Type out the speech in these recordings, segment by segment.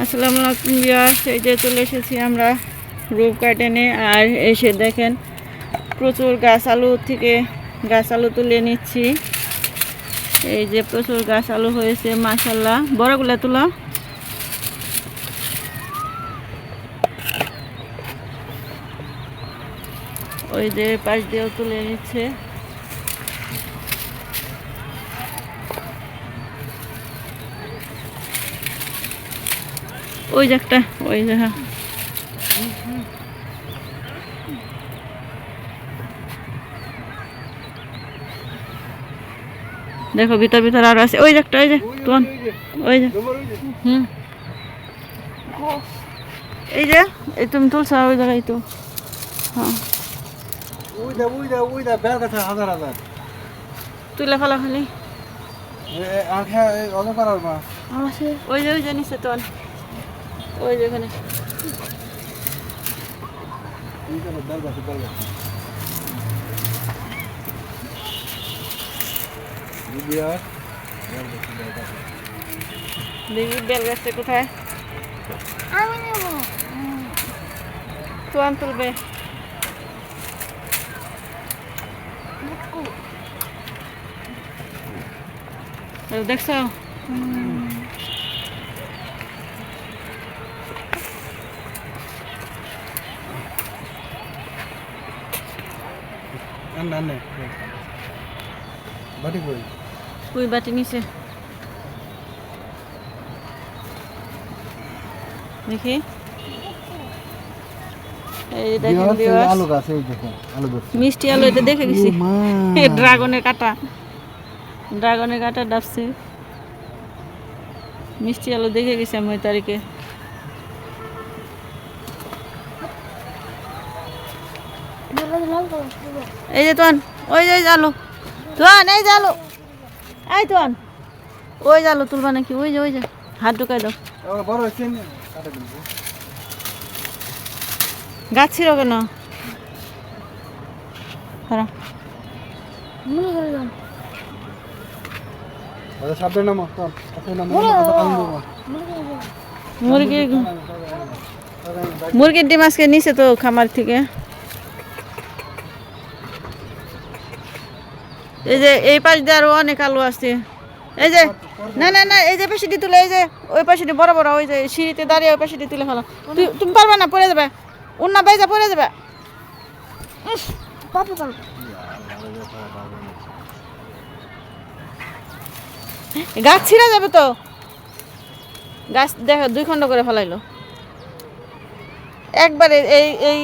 আসসালামু আলাইকুম বিয়াস এই যে চলে এসেছি আমরা রূপ গার্ডেনে। আর এসে দেখেন প্রচুর গাছ আলু থেকে গাছ আলু তুলে নিচ্ছি। এই যে প্রচুর গাছ আলু হয়েছে মাসাল্লাহ বড়গুলা তুলো। ওই যে পাশ দিয়েও তুলে নিচ্ছে। ওই যে একটা ওই যে হ্যাঁ। দেখো ভিতর ভিতর আর আছে। ওই যে একটা ওই যে তোন ওই যে হুম। এই যে এই তুমি তুলছো ওই জায়গায় তো। হ্যাঁ। তুলে ফেলা খালি। করার ওই যে ওই যে নিচে তোন ওই যে ওখানে বের কাছে বের কাছে বিয়ার দেখি বেল গাছটা কোথায় তোয়ান তুলবে দেখছ আন্না আন্নে বাটি কই? বাটি দেখি। মিষ্টি আলু এটা দেখে গেছি। ড্রাগনের কাটা। ড্রাগনের কাটা ডাবছে। মিষ্টি আলু দেখে গেছি আমি ওই তারিখে। এই যে তোয়ান, ওই যে আলু তোয়ান, এই যে এই তোয়ান, ওই যে আলু তুলবা নাকি? ওই যে ওই যে, হাত ঢুকাই দাও। গাছ ছিল কেন মুরগির ডিম আজকে নিচে তো খামার থেকে। এই যে এই পাশ দিয়ে আরও অনেক আলু আছে। এই যে, না না না, এই যে পাশেটি তুলে, এই যে, ওই পাশেটি বড় বড়, ওই যে সিঁড়িতে দাঁড়িয়ে ওই পাশেটি তুলে ফেলো। তুই, তুমি পারবে না, পড়ে যাবে। উন্না বাইজা পড়ে যাবে। গাছ ছিঁড়ে যাবে তো। গাছ দেখো, দুই খণ্ড করে ফেলাইলো। একবারে এই এই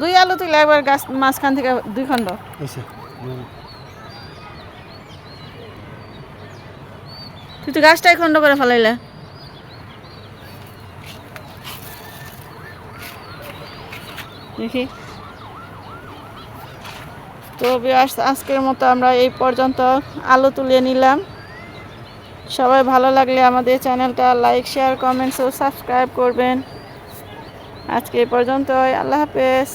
দুই আলু তুলে একবার গাছ মাঝখান থেকে দুই খণ্ড। তুই তো গাছটাই খণ্ড করে ফেলাইলে। দেখি। তো আজকের মতো আমরা এই পর্যন্ত আলু তুলে নিলাম। সবাই ভালো লাগলে আমাদের চ্যানেলটা লাইক শেয়ার কমেন্টস ও সাবস্ক্রাইব করবেন। আজকে এই পর্যন্তই। আল্লাহ হাফেজ।